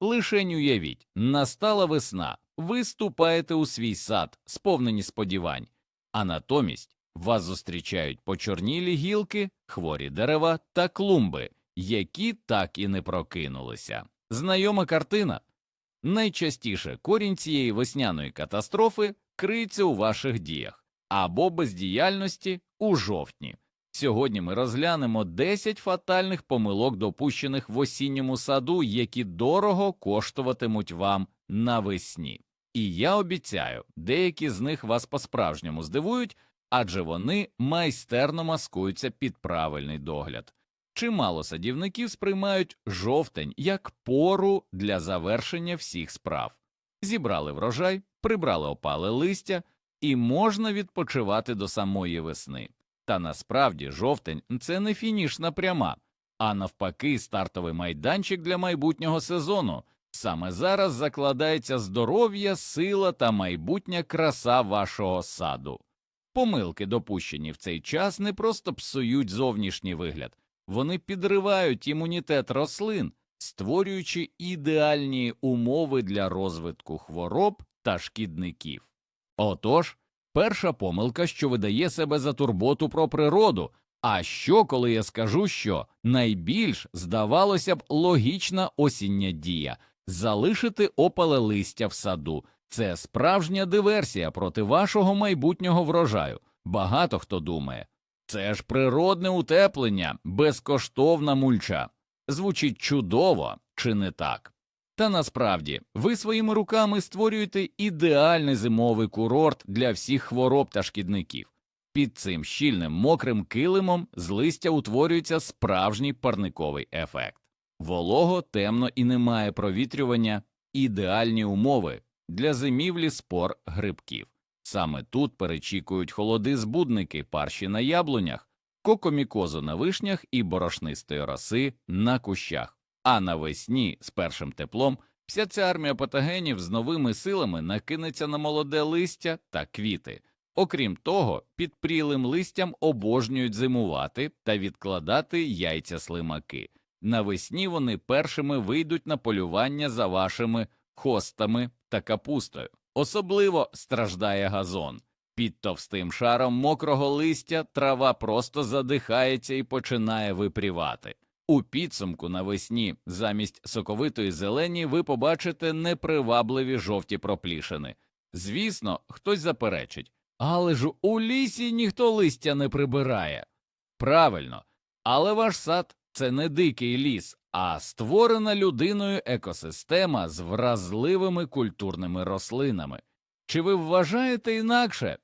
Лишень уявіть, настала весна, ви ступаєте у свій сад, сповнені сподівань, а натомість вас зустрічають почорнілі гілки, хворі дерева та клумби, які так і не прокинулися. Знайома картина. Найчастіше корінь цієї весняної катастрофи криється у ваших діях або бездіяльності у жовтні. Сьогодні ми розглянемо 10 фатальних помилок, допущених в осінньому саду, які дорого коштуватимуть вам навесні. І я обіцяю, деякі з них вас по-справжньому здивують, адже вони майстерно маскуються під правильний догляд. Чимало садівників сприймають жовтень як пору для завершення всіх справ. Зібрали врожай, прибрали опале листя, і можна відпочивати до самої весни. Та насправді жовтень це не фінішна пряма, а навпаки, стартовий майданчик для майбутнього сезону. Саме зараз закладається здоров'я, сила та майбутня краса вашого саду. Помилки, допущені в цей час, не просто псують зовнішній вигляд, вони підривають імунітет рослин, створюючи ідеальні умови для розвитку хвороб та шкідників. Отож, перша помилка, що видає себе за турботу про природу. А що, коли я скажу, що найбільш здавалося б логічна осіння дія залишити опале листя в саду це справжня диверсія проти вашого майбутнього врожаю. Багато хто думає, це ж природне утеплення, безкоштовна мульча. Звучить чудово, чи не так? Та насправді ви своїми руками створюєте ідеальний зимовий курорт для всіх хвороб та шкідників. Під цим щільним мокрим килимом з листя утворюється справжній парниковий ефект. Волого, темно і немає провітрювання ідеальні умови для зимівлі спор грибків. Саме тут перечікують холоди-збудники, парші на яблунях, кокомікозу на вишнях і борошнистої роси на кущах. А навесні з першим теплом вся ця армія патогенів з новими силами накинеться на молоде листя та квіти. Окрім того, під прілим листям обожнюють зимувати та відкладати яйця слимаки. Навесні вони першими вийдуть на полювання за вашими хостами та капустою. Особливо страждає газон. Під товстим шаром мокрого листя трава просто задихається і починає випрівати. У підсумку навесні замість соковитої зелені ви побачите непривабливі жовті проплішини. Звісно, хтось заперечить, але ж у лісі ніхто листя не прибирає. Правильно, але ваш сад це не дикий ліс, а створена людиною екосистема з вразливими культурними рослинами. Чи ви вважаєте інакше?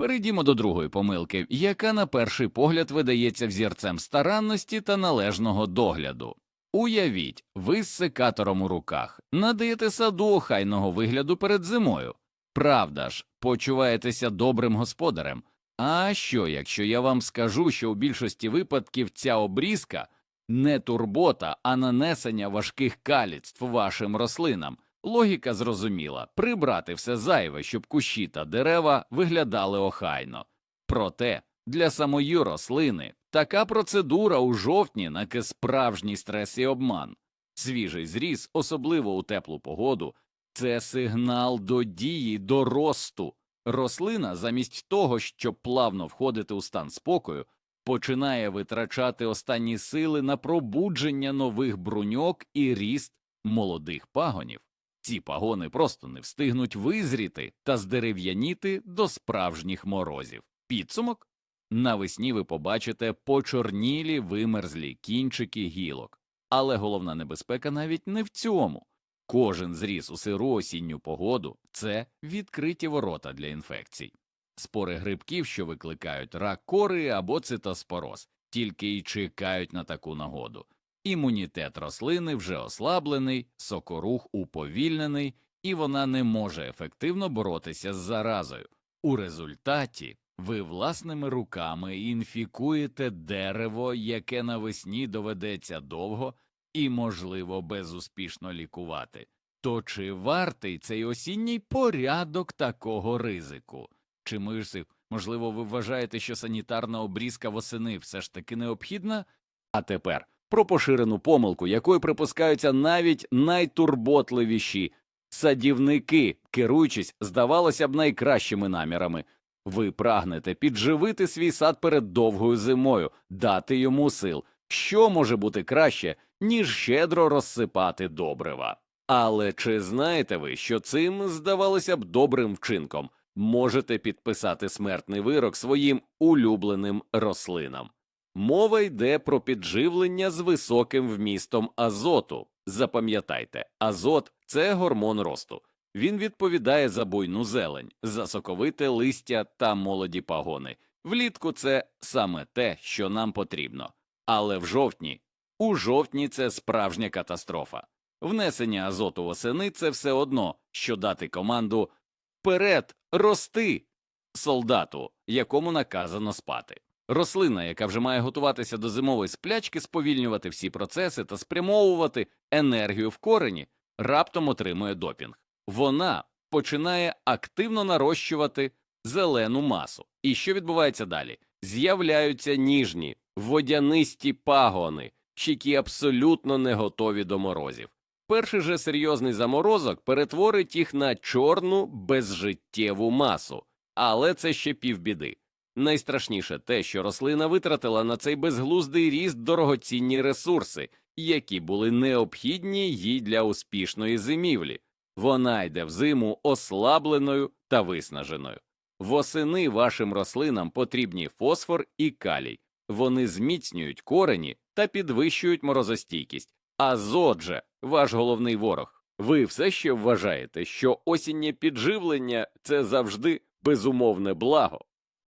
Перейдімо до другої помилки, яка на перший погляд видається взірцем старанності та належного догляду. Уявіть, ви з секатором у руках надаєте саду охайного вигляду перед зимою. Правда ж, почуваєтеся добрим господарем. А що, якщо я вам скажу, що у більшості випадків ця обрізка не турбота, а нанесення важких каліцтв вашим рослинам? Логіка зрозуміла прибрати все зайве, щоб кущі та дерева виглядали охайно. Проте для самої рослини така процедура у жовтні наке справжній стрес і обман. Свіжий зріз, особливо у теплу погоду, це сигнал до дії, до росту. Рослина, замість того, щоб плавно входити у стан спокою, починає витрачати останні сили на пробудження нових бруньок і ріст молодих пагонів. Ці пагони просто не встигнуть визріти та здерев'яніти до справжніх морозів. Підсумок навесні ви побачите почорнілі вимерзлі кінчики гілок, але головна небезпека навіть не в цьому. Кожен зріз у сиру осінню погоду це відкриті ворота для інфекцій. Спори грибків, що викликають рак кори або цитоспороз, тільки й чекають на таку нагоду. Імунітет рослини вже ослаблений, сокорух уповільнений, і вона не може ефективно боротися з заразою. У результаті ви власними руками інфікуєте дерево, яке навесні доведеться довго і, можливо, безуспішно лікувати. То чи вартий цей осінній порядок такого ризику? Чи мисив, можливо, ви вважаєте, що санітарна обрізка восени все ж таки необхідна? А тепер про поширену помилку, якою припускаються навіть найтурботливіші садівники, керуючись, здавалося б, найкращими намірами. Ви прагнете підживити свій сад перед довгою зимою, дати йому сил. Що може бути краще, ніж щедро розсипати добрива? Але чи знаєте ви, що цим, здавалося б, добрим вчинком можете підписати смертний вирок своїм улюбленим рослинам? Мова йде про підживлення з високим вмістом азоту. Запам'ятайте, азот це гормон росту. Він відповідає за буйну зелень, за соковите листя та молоді пагони. Влітку це саме те, що нам потрібно. Але в жовтні, у жовтні це справжня катастрофа. Внесення азоту восени це все одно, що дати команду вперед, рости солдату, якому наказано спати. Рослина, яка вже має готуватися до зимової сплячки, сповільнювати всі процеси та спрямовувати енергію в корені, раптом отримує допінг. Вона починає активно нарощувати зелену масу. І що відбувається далі? З'являються ніжні, водянисті пагони, які абсолютно не готові до морозів. Перший же серйозний заморозок перетворить їх на чорну безжиттєву масу, але це ще півбіди. Найстрашніше те, що рослина витратила на цей безглуздий ріст дорогоцінні ресурси, які були необхідні їй для успішної зимівлі. Вона йде в зиму ослабленою та виснаженою. Восени вашим рослинам потрібні фосфор і калій. Вони зміцнюють корені та підвищують морозостійкість. Азот же ваш головний ворог. Ви все ще вважаєте, що осіннє підживлення це завжди безумовне благо.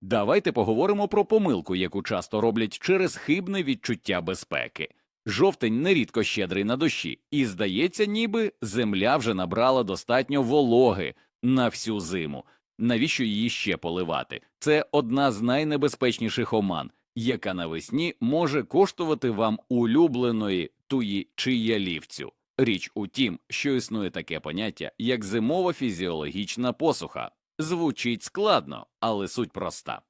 Давайте поговоримо про помилку, яку часто роблять через хибне відчуття безпеки. Жовтень нерідко щедрий на дощі, і здається, ніби земля вже набрала достатньо вологи на всю зиму. Навіщо її ще поливати? Це одна з найнебезпечніших оман, яка навесні може коштувати вам улюбленої туї чи ялівцю. Річ у тім, що існує таке поняття, як зимова фізіологічна посуха. Звучить складно, але суть проста.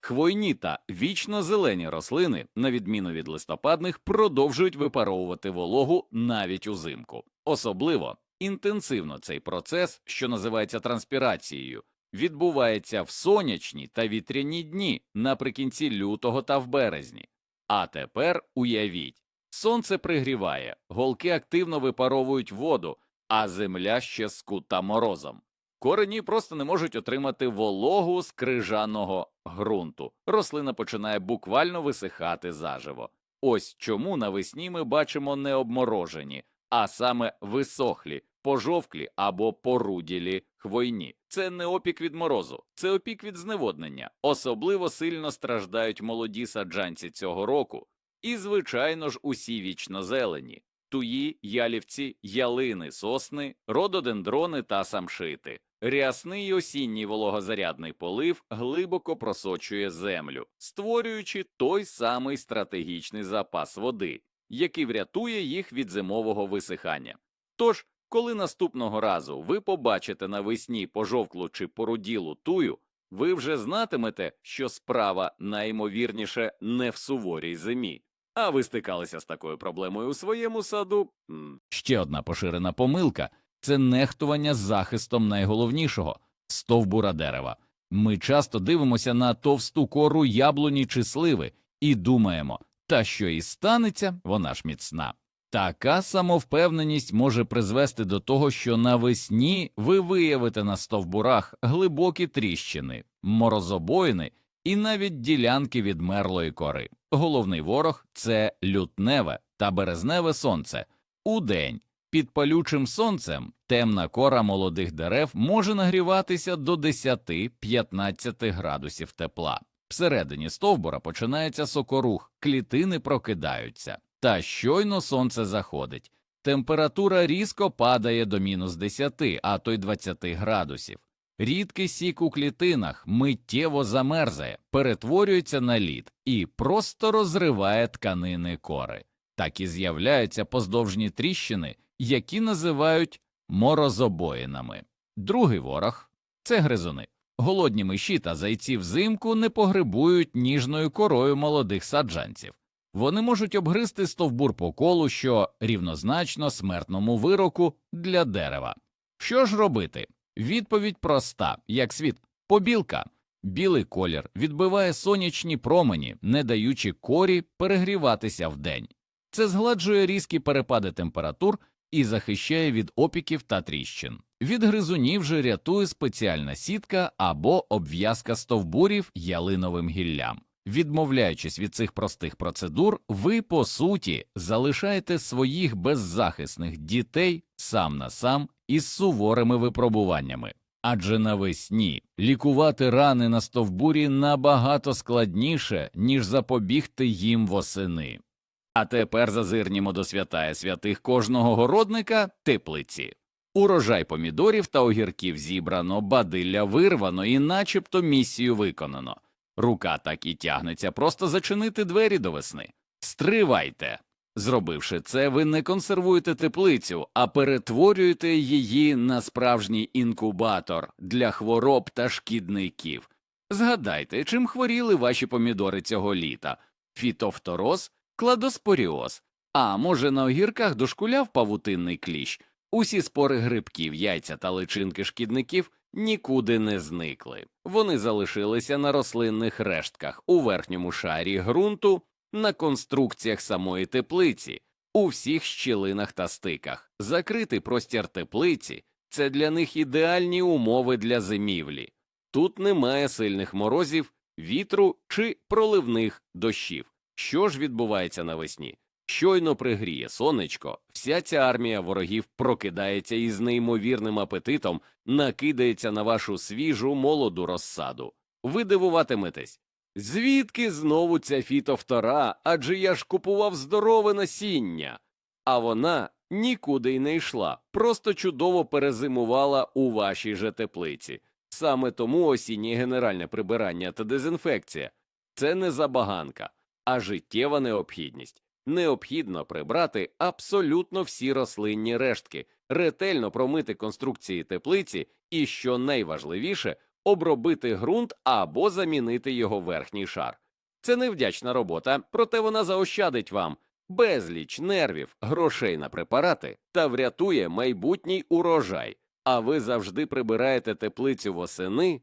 Хвойні та вічно зелені рослини, на відміну від листопадних, продовжують випаровувати вологу навіть узимку. Особливо інтенсивно цей процес, що називається транспірацією, відбувається в сонячні та вітряні дні наприкінці лютого та в березні. А тепер уявіть, сонце пригріває, голки активно випаровують воду, а земля ще скута морозом. Корені просто не можуть отримати вологу з крижаного ґрунту. Рослина починає буквально висихати заживо. Ось чому навесні ми бачимо не обморожені, а саме висохлі, пожовклі або поруділі хвойні. Це не опік від морозу, це опік від зневоднення. Особливо сильно страждають молоді саджанці цього року. І, звичайно ж, усі вічнозелені туї, ялівці, ялини, сосни, рододендрони та самшити. Рясний осінній вологозарядний полив глибоко просочує землю, створюючи той самий стратегічний запас води, який врятує їх від зимового висихання. Тож, коли наступного разу ви побачите навесні пожовклу чи поруділу тую, ви вже знатимете, що справа найімовірніше не в суворій зимі. А ви стикалися з такою проблемою у своєму саду? Ще одна поширена помилка це нехтування захистом найголовнішого стовбура дерева. Ми часто дивимося на товсту кору яблуні чи сливи і думаємо, та що і станеться, вона ж міцна. Така самовпевненість може призвести до того, що навесні ви виявите на стовбурах глибокі тріщини, морозобоїни і навіть ділянки відмерлої кори. Головний ворог це лютневе та березневе сонце. Удень під палючим сонцем темна кора молодих дерев може нагріватися до 10-15 градусів тепла. Всередині стовбура починається сокорух, клітини прокидаються, та щойно сонце заходить. Температура різко падає до мінус 10, а то й 20 градусів. Рідкий сік у клітинах миттєво замерзає, перетворюється на лід і просто розриває тканини кори. Так і з'являються поздовжні тріщини, які називають морозобоїнами. Другий ворог це гризуни. Голодні миші та зайці взимку не погрибують ніжною корою молодих саджанців. вони можуть обгризти стовбур по колу, що рівнозначно смертному вироку для дерева. Що ж робити? Відповідь проста, як світ побілка. Білий колір відбиває сонячні промені, не даючи корі перегріватися вдень. Це згладжує різкі перепади температур і захищає від опіків та тріщин. Від гризунів же рятує спеціальна сітка або обв'язка стовбурів ялиновим гіллям. Відмовляючись від цих простих процедур, ви по суті залишаєте своїх беззахисних дітей сам на сам із суворими випробуваннями. Адже навесні лікувати рани на стовбурі набагато складніше, ніж запобігти їм восени. А тепер зазирнімо до святая святих кожного городника теплиці. Урожай помідорів та огірків зібрано, бадилля вирвано і начебто місію виконано. Рука так і тягнеться просто зачинити двері до весни. Стривайте! Зробивши це, ви не консервуєте теплицю, а перетворюєте її на справжній інкубатор для хвороб та шкідників. Згадайте, чим хворіли ваші помідори цього літа: фітофтороз, кладоспоріоз, а може на огірках дошкуляв павутинний кліщ. Усі спори грибків, яйця та личинки шкідників нікуди не зникли. Вони залишилися на рослинних рештках у верхньому шарі ґрунту, на конструкціях самої теплиці, у всіх щілинах та стиках. Закритий простір теплиці це для них ідеальні умови для зимівлі. Тут немає сильних морозів, вітру чи проливних дощів. Що ж відбувається навесні? Щойно пригріє сонечко, вся ця армія ворогів прокидається і з неймовірним апетитом накидається на вашу свіжу молоду розсаду. Ви дивуватиметесь, звідки знову ця фітофтора, адже я ж купував здорове насіння. А вона нікуди й не йшла, просто чудово перезимувала у вашій же теплиці. Саме тому осіннє генеральне прибирання та дезінфекція це не забаганка, а життєва необхідність. Необхідно прибрати абсолютно всі рослинні рештки, ретельно промити конструкції теплиці і, що найважливіше, обробити ґрунт або замінити його верхній шар. Це невдячна робота, проте вона заощадить вам безліч нервів, грошей на препарати та врятує майбутній урожай. А ви завжди прибираєте теплицю восени.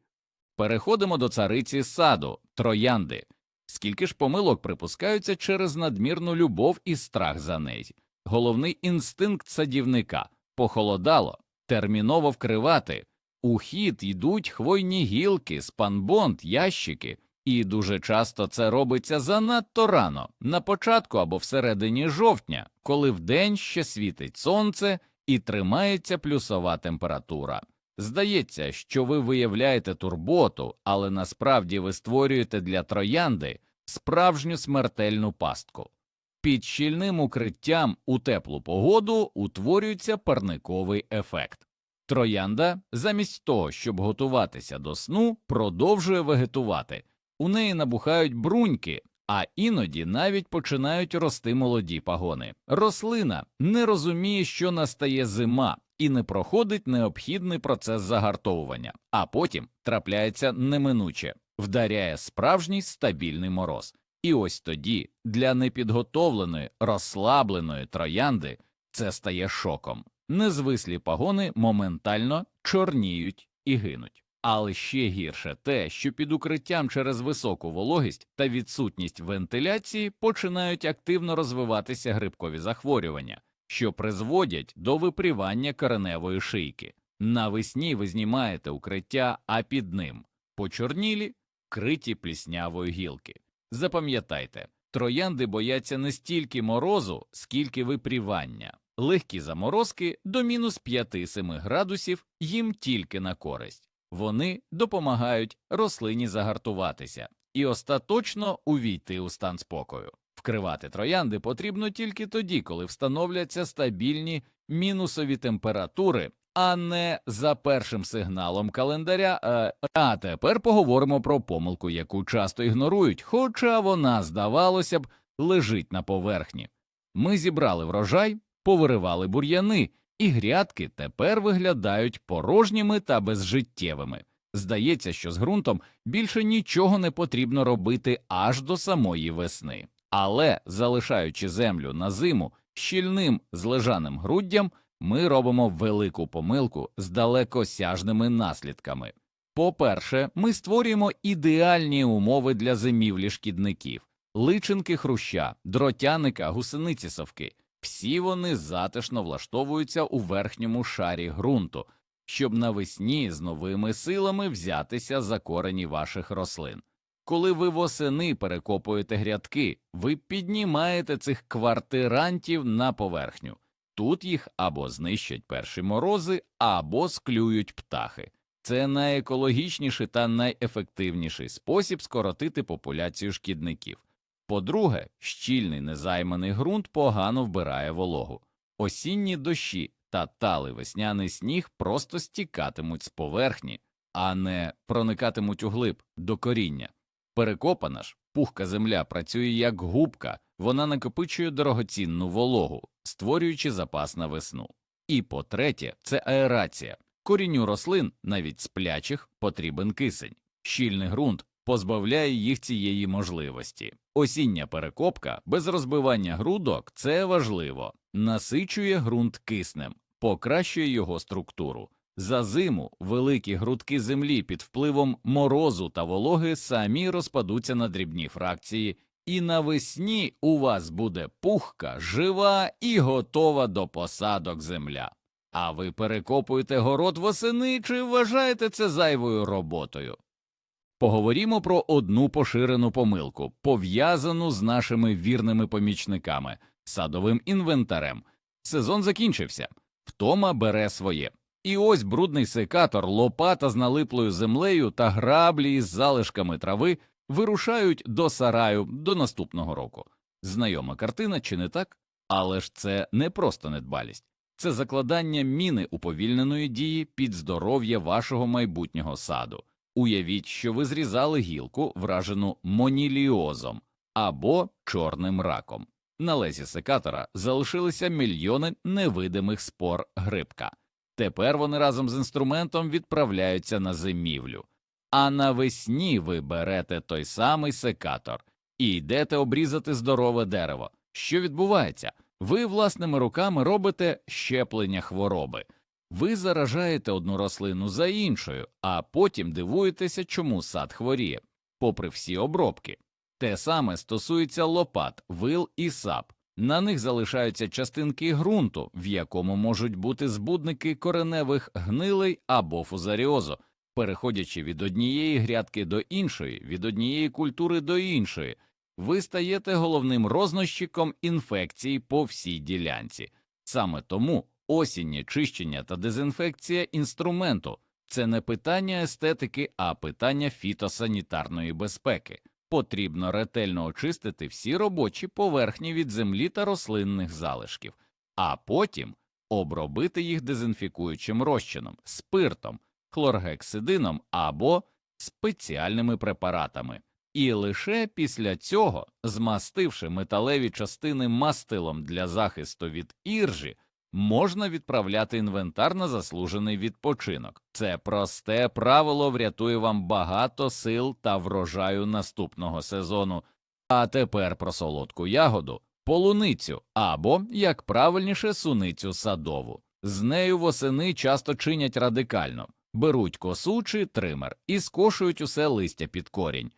Переходимо до цариці саду, троянди. Скільки ж помилок припускаються через надмірну любов і страх за неї. Головний інстинкт садівника похолодало, терміново вкривати. У хід йдуть хвойні гілки, спанбонд, ящики, і дуже часто це робиться занадто рано, на початку або всередині жовтня, коли вдень ще світить сонце і тримається плюсова температура. Здається, що ви виявляєте турботу, але насправді ви створюєте для троянди справжню смертельну пастку. Під щільним укриттям у теплу погоду утворюється парниковий ефект. Троянда, замість того, щоб готуватися до сну, продовжує вегетувати. У неї набухають бруньки, а іноді навіть починають рости молоді пагони. Рослина не розуміє, що настає зима, і не проходить необхідний процес загартовування, а потім трапляється неминуче, вдаряє справжній стабільний мороз. І ось тоді для непідготовленої, розслабленої троянди це стає шоком. Незвислі пагони моментально чорніють і гинуть. Але ще гірше те, що під укриттям через високу вологість та відсутність вентиляції починають активно розвиватися грибкові захворювання, що призводять до випрівання кореневої шийки. Навесні ви знімаєте укриття, а під ним почорнілі, криті пліснявою гілки. Запам'ятайте, троянди бояться не стільки морозу, скільки випрівання. Легкі заморозки до мінус 5-7 градусів їм тільки на користь. Вони допомагають рослині загартуватися і остаточно увійти у стан спокою. Вкривати троянди потрібно тільки тоді, коли встановляться стабільні мінусові температури, а не за першим сигналом календаря. Е, А тепер поговоримо про помилку, яку часто ігнорують, хоча вона, здавалося б, лежить на поверхні. Ми зібрали врожай, повиривали бур'яни, і грядки тепер виглядають порожніми та безжиттєвими. Здається, що з ґрунтом більше нічого не потрібно робити аж до самої весни. Але залишаючи землю на зиму щільним злежаним груддям, ми робимо велику помилку з далекосяжними наслідками. По-перше, ми створюємо ідеальні умови для зимівлі шкідників, личинки хруща, дротяника, гусениці совки. Всі вони затишно влаштовуються у верхньому шарі ґрунту, щоб навесні з новими силами взятися за корені ваших рослин. Коли ви восени перекопуєте грядки, ви піднімаєте цих квартирантів на поверхню. Тут їх або знищать перші морози, або склюють птахи. Це найекологічніший та найефективніший спосіб скоротити популяцію шкідників. По-друге, щільний незайманий ґрунт погано вбирає вологу. Осінні дощі та талий весняний сніг просто стікатимуть з поверхні, а не проникатимуть углиб до коріння. Перекопана ж, пухка земля працює як губка, вона накопичує дорогоцінну вологу, створюючи запас на весну. І по-третє, це аерація. Корінню рослин, навіть сплячих, потрібен кисень. Щільний ґрунт позбавляє їх цієї можливості. Осіння перекопка без розбивання грудок це важливо, насичує ґрунт киснем, покращує його структуру. За зиму великі грудки землі під впливом морозу та вологи самі розпадуться на дрібні фракції, і навесні у вас буде пухка, жива і готова до посадок земля. А ви перекопуєте город восени чи вважаєте це зайвою роботою? Поговоримо про одну поширену помилку, пов'язану з нашими вірними помічниками, садовим інвентарем. Сезон закінчився, втома бере своє. І ось брудний секатор, лопата з налиплою землею та граблі із залишками трави вирушають до сараю до наступного року. Знайома картина, чи не так? Але ж це не просто недбалість, це закладання міни уповільненої дії під здоров'я вашого майбутнього саду. Уявіть, що ви зрізали гілку, вражену моніліозом або чорним раком. На лезі секатора залишилися мільйони невидимих спор грибка. Тепер вони разом з інструментом відправляються на зимівлю. А навесні ви берете той самий секатор і йдете обрізати здорове дерево. Що відбувається? Ви власними руками робите щеплення хвороби. Ви заражаєте одну рослину за іншою, а потім дивуєтеся, чому сад хворіє, попри всі обробки. Те саме стосується лопат, вил і сап. На них залишаються частинки ґрунту, в якому можуть бути збудники кореневих гнилей або фузаріозу, переходячи від однієї грядки до іншої, від однієї культури до іншої, ви стаєте головним рознощиком інфекцій по всій ділянці. Саме тому осіннє чищення та дезінфекція інструменту це не питання естетики, а питання фітосанітарної безпеки. Потрібно ретельно очистити всі робочі поверхні від землі та рослинних залишків, а потім обробити їх дезінфікуючим розчином, спиртом, хлоргексидином або спеціальними препаратами. І лише після цього, змастивши металеві частини мастилом для захисту від іржі, можна відправляти інвентар на заслужений відпочинок. Це просте правило врятує вам багато сил та врожаю наступного сезону. А тепер про солодку ягоду, полуницю або, як правильніше, суницю садову. З нею восени часто чинять радикально, беруть косу чи тример і скошують усе листя під корінь.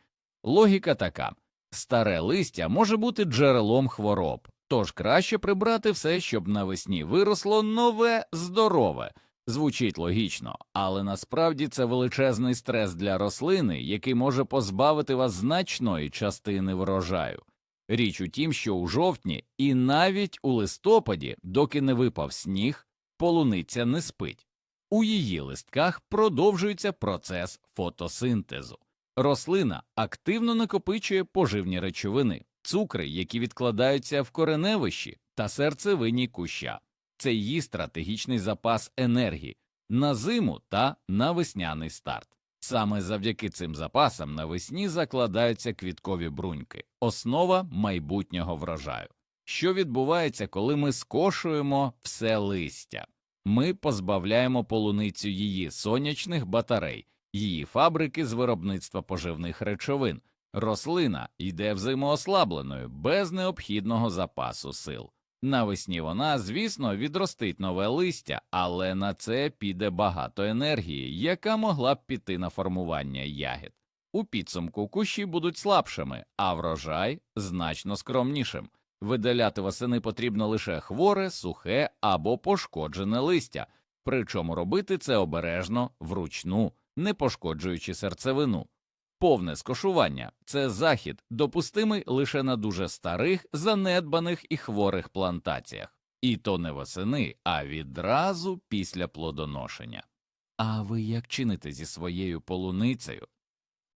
Логіка така старе листя може бути джерелом хвороб, тож краще прибрати все, щоб навесні виросло нове здорове. Звучить логічно, але насправді це величезний стрес для рослини, який може позбавити вас значної частини врожаю. Річ у тім, що у жовтні і навіть у листопаді, доки не випав сніг, полуниця не спить. У її листках продовжується процес фотосинтезу. Рослина активно накопичує поживні речовини, цукри, які відкладаються в кореневищі та серцевині куща. Це її стратегічний запас енергії на зиму та на весняний старт. Саме завдяки цим запасам навесні закладаються квіткові бруньки, основа майбутнього врожаю. Що відбувається, коли ми скошуємо все листя? Ми позбавляємо полуницю її сонячних батарей, її фабрики з виробництва поживних речовин, Рослина йде взаємоослабленою, без необхідного запасу сил. Навесні вона, звісно, відростить нове листя, але на це піде багато енергії, яка могла б піти на формування ягід. У підсумку кущі будуть слабшими, а врожай значно скромнішим. Видаляти восени потрібно лише хворе, сухе або пошкоджене листя, причому робити це обережно, вручну, не пошкоджуючи серцевину. Повне скошування це захід, допустимий лише на дуже старих, занедбаних і хворих плантаціях, і то не восени, а відразу після плодоношення. А ви як чините зі своєю полуницею?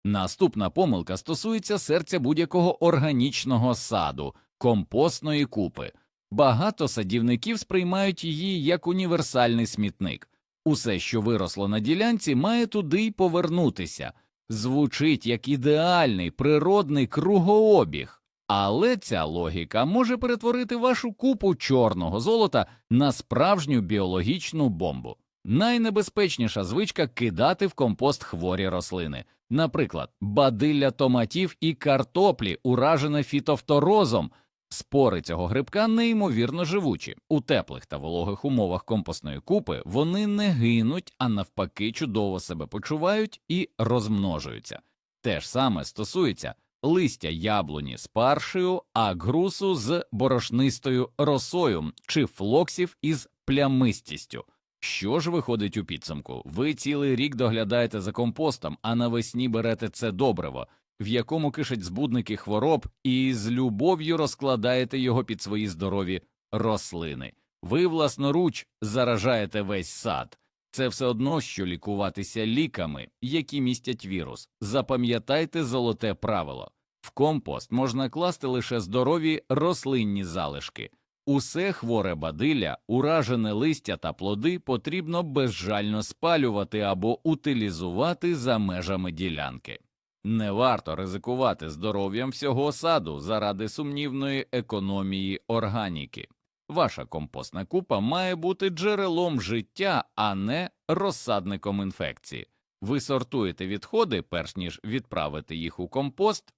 Наступна помилка стосується серця будь-якого органічного саду, компостної купи. Багато садівників сприймають її як універсальний смітник. Усе, що виросло на ділянці, має туди й повернутися. Звучить як ідеальний природний кругообіг, але ця логіка може перетворити вашу купу чорного золота на справжню біологічну бомбу. Найнебезпечніша звичка кидати в компост хворі рослини, наприклад, бадилля томатів і картоплі, уражене фітофторозом. Спори цього грибка неймовірно живучі. У теплих та вологих умовах компостної купи вони не гинуть, а навпаки, чудово себе почувають і розмножуються. Те ж саме стосується листя яблуні з паршею, а грусу з борошнистою росою чи флоксів із плямистістю. Що ж виходить у підсумку? Ви цілий рік доглядаєте за компостом, а навесні берете це добриво, в якому кишать збудники хвороб, і з любов'ю розкладаєте його під свої здорові рослини. Ви власноруч заражаєте весь сад. Це все одно, що лікуватися ліками, які містять вірус. Запам'ятайте золоте правило в компост можна класти лише здорові рослинні залишки. Усе хворе бадилля, уражене листя та плоди потрібно безжально спалювати або утилізувати за межами ділянки. Не варто ризикувати здоров'ям всього саду заради сумнівної економії органіки. Ваша компостна купа має бути джерелом життя, а не розсадником інфекції. Ви сортуєте відходи, перш ніж відправити їх у компост.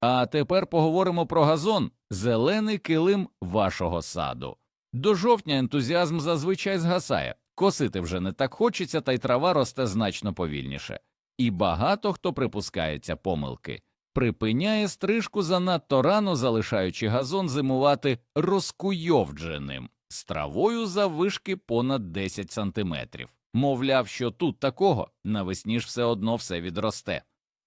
А тепер поговоримо про газон зелений килим вашого саду. До жовтня ентузіазм зазвичай згасає, косити вже не так хочеться, та й трава росте значно повільніше. І багато хто припускається помилки, припиняє стрижку занадто рано, залишаючи газон зимувати розкуйовдженим з травою заввишки понад 10 сантиметрів. Мовляв, що тут такого навесні ж все одно все відросте.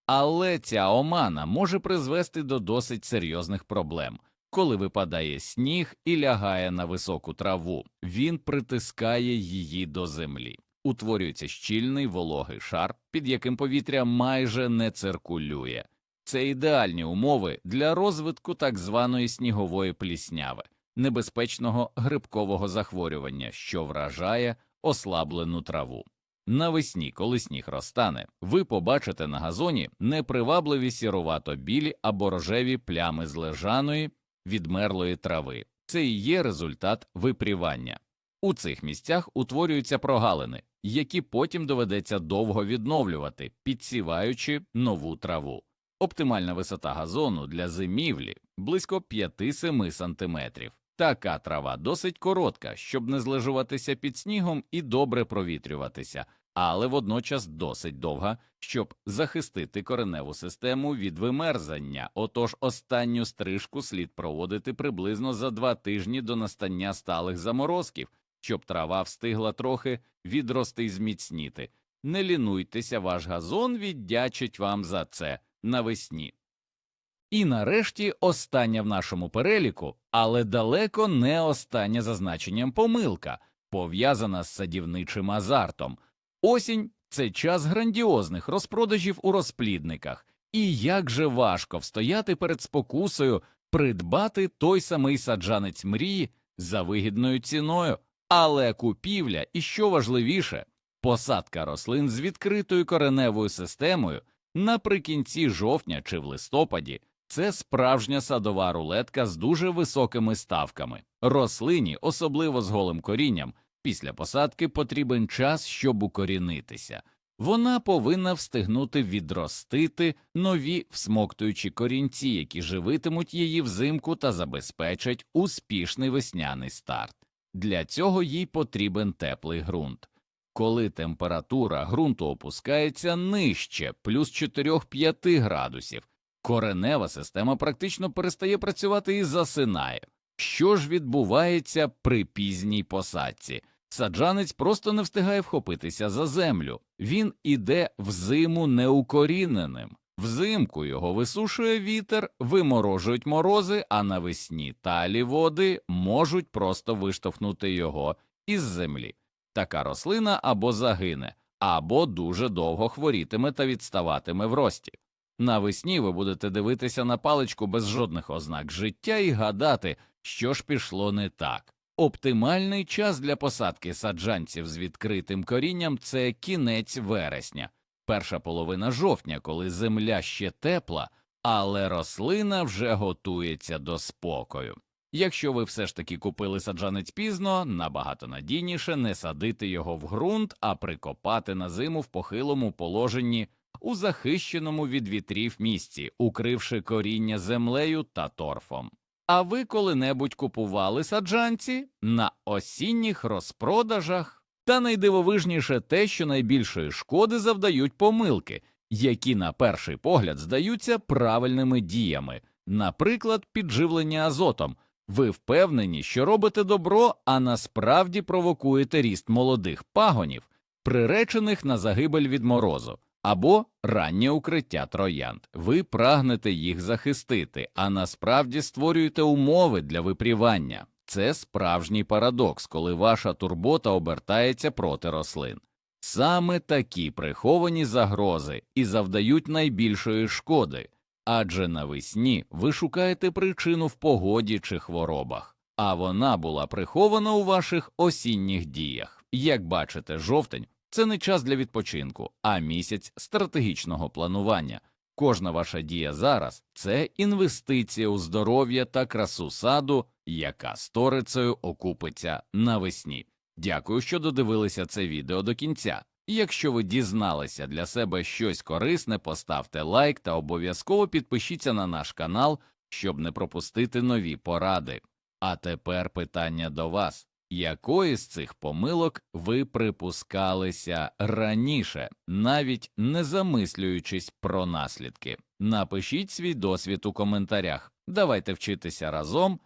Але ця омана може призвести до досить серйозних проблем. Коли випадає сніг і лягає на високу траву, він притискає її до землі. Утворюється щільний вологий шар, під яким повітря майже не циркулює. Це ідеальні умови для розвитку так званої снігової плісняви, небезпечного грибкового захворювання, що вражає ослаблену траву. Навесні, коли сніг розтане, ви побачите на газоні непривабливі сірувато білі або рожеві плями з лежаної, відмерлої трави. Це і є результат випрівання. У цих місцях утворюються прогалини, які потім доведеться довго відновлювати, підсіваючи нову траву. Оптимальна висота газону для зимівлі близько 5-7 см. Така трава досить коротка, щоб не злежуватися під снігом і добре провітрюватися, але водночас досить довга, щоб захистити кореневу систему від вимерзання. Отож останню стрижку слід проводити приблизно за два тижні до настання сталих заморозків, щоб трава встигла трохи відрости й зміцніти. Не лінуйтеся, ваш газон віддячить вам за це навесні. І нарешті остання в нашому переліку, але далеко не остання за значенням помилка, пов'язана з садівничим азартом. Осінь це час грандіозних розпродажів у розплідниках, і як же важко встояти перед спокусою, придбати той самий саджанець мрії за вигідною ціною, але купівля і що важливіше, посадка рослин з відкритою кореневою системою наприкінці жовтня чи в листопаді це справжня садова рулетка з дуже високими ставками. Рослині, особливо з голим корінням, після посадки потрібен час, щоб укорінитися. вона повинна встигнути відростити нові всмоктуючі корінці, які живитимуть її взимку та забезпечать успішний весняний старт. Для цього їй потрібен теплий ґрунт. Коли температура ґрунту опускається нижче плюс 4-5 градусів, коренева система практично перестає працювати і засинає. Що ж відбувається при пізній посадці? Саджанець просто не встигає вхопитися за землю. Він іде в зиму неукоріненим. Взимку його висушує вітер, виморожують морози, а навесні талі води можуть просто виштовхнути його із землі. Така рослина або загине, або дуже довго хворітиме та відставатиме в рості. Навесні ви будете дивитися на паличку без жодних ознак життя і гадати, що ж пішло не так. Оптимальний час для посадки саджанців з відкритим корінням це кінець вересня, перша половина жовтня, коли земля ще тепла, але рослина вже готується до спокою. Якщо ви все ж таки купили саджанець пізно, набагато надійніше не садити його в ґрунт, а прикопати на зиму в похилому положенні у захищеному від вітрів місці, укривши коріння землею та торфом. А ви коли-небудь купували саджанці на осінніх розпродажах? Та найдивовижніше те, що найбільшої шкоди завдають помилки, які на перший погляд здаються правильними діями, наприклад, підживлення азотом. Ви впевнені, що робите добро, а насправді провокуєте ріст молодих пагонів, приречених на загибель від морозу, або раннє укриття троянд. Ви прагнете їх захистити, а насправді створюєте умови для випрівання. Це справжній парадокс, коли ваша турбота обертається проти рослин. Саме такі приховані загрози і завдають найбільшої шкоди, адже навесні ви шукаєте причину в погоді чи хворобах, а вона була прихована у ваших осінніх діях. Як бачите, жовтень це не час для відпочинку, а місяць стратегічного планування. Кожна ваша дія зараз це інвестиція у здоров'я та красу саду, яка сторицею окупиться навесні. Дякую, що додивилися це відео до кінця. Якщо ви дізналися для себе щось корисне, поставте лайк та обов'язково підпишіться на наш канал, щоб не пропустити нові поради. А тепер питання до вас. Якої з цих помилок ви припускалися раніше, навіть не замислюючись про наслідки? Напишіть свій досвід у коментарях. Давайте вчитися разом